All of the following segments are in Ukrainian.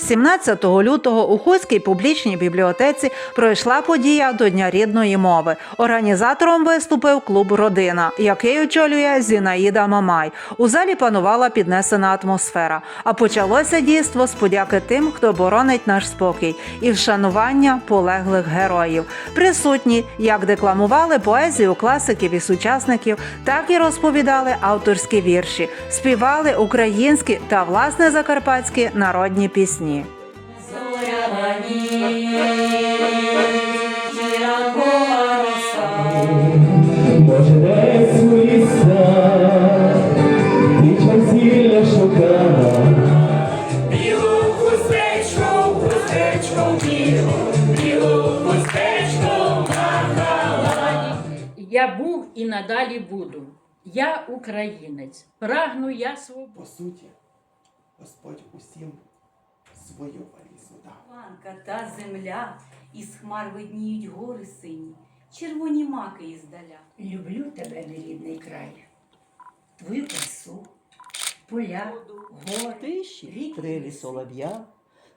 17 лютого у Хуській публічній бібліотеці пройшла подія до Дня рідної мови. Організатором виступив клуб Родина, який очолює Зінаїда Мамай. У залі панувала піднесена атмосфера. А почалося дійство з подяки тим, хто боронить наш спокій, і вшанування полеглих героїв. Присутні як декламували поезію класиків і сучасників, так і розповідали авторські вірші, співали українські та власне закарпатські народні пісні. Зоряна ніч, ранкова роса. Може, десь у лісах Нічого зілля шукала Білу хустечку, хустечку білу, білу хустечку махала. Я був і надалі буду. Я українець. Прагну я свободи. По суті, Господь усім свою валізу дав. Ланка та земля, із хмар видніють гори сині, червоні маки іздаля. Люблю тебе, мій рідний край, твою красу, поля, гори, Тиші трилі солов'я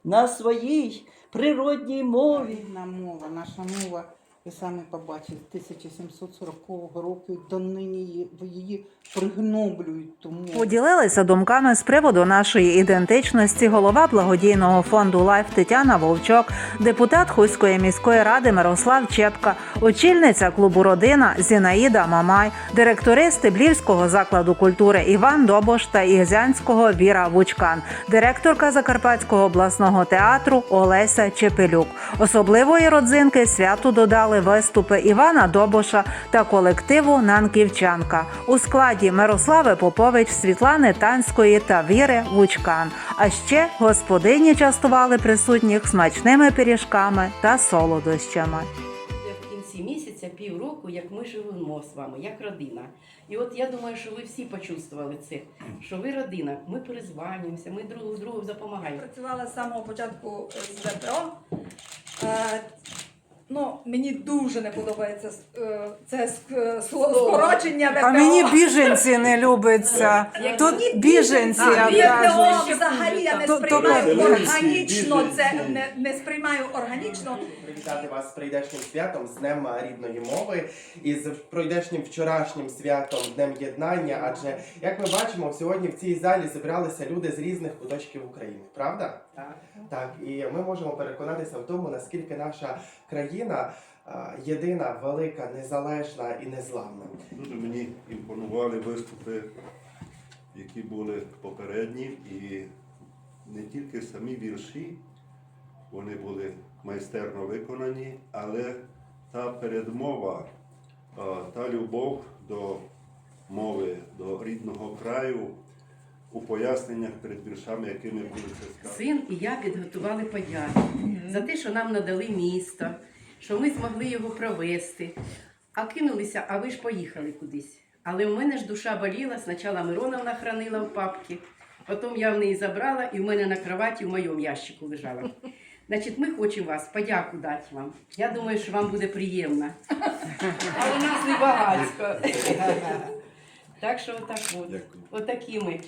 на своїй природній мові. Рідна мова, наша мова, ви самі побачили, 1740 року до нині її- пригноблюють тому. Поділилися думками з приводу нашої ідентичності голова благодійного фонду Лайф Тетяна Вовчок, депутат Хуської міської ради Мирослав Чепка, очільниця клубу Родина Зінаїда Мамай, директори Стеблівського закладу культури Іван Добош та Ігзянського Віра Вучкан, директорка Закарпатського обласного театру Олеся Чепелюк. Особливої родзинки святу додали виступи Івана Добоша та колективу Нанківчанка у складі Мирослави Попович, Світлани Танської та Віри Вучкан. А ще господині частували присутніх смачними пиріжками та солодощами. В кінці місяця півроку, як ми живемо з вами, як родина. І от я думаю, що ви всі почувствували це, що ви родина, ми перезванюємося, ми друг другу допомагаємо. працювала з самого початку з ВПО. Е, ну, мені дуже не подобається е, це ск- слово скорочення ВПО. А мені біженці не любиться. Тут біженці А. ВПО взагалі я не То- то- сприймаю органічно. Це не, не сприймаю органічно. Привітати вас з прийдешнім святом, з Днем рідної мови і з пройдешнім вчорашнім святом, Днем єднання. Адже, як ми бачимо, сьогодні в цій залі зібралися люди з різних куточків України, правда? Так. І ми можемо переконатися в тому, наскільки наша країна єдина, велика, незалежна і незламна. Дуже мені імпонували виступи, які були попередні, і не тільки самі вірші, вони були майстерно виконані, але та передмова, та любов до мови, до рідного краю у поясненнях перед віршами, якими були це сказано. Син і я підготували подяки за те, що нам надали місто, що ми змогли його провести. А кинулися, а ви ж поїхали кудись. Але у мене ж душа боліла, спочатку Мироновна хранила в папці, потім я в неї забрала і в мене на кроваті в моєму ящику лежала. Значить, ми хочемо вас подяку дати вам. Я думаю, що вам буде приємно. А у нас не багатько. Так що отак от. Отакі ми.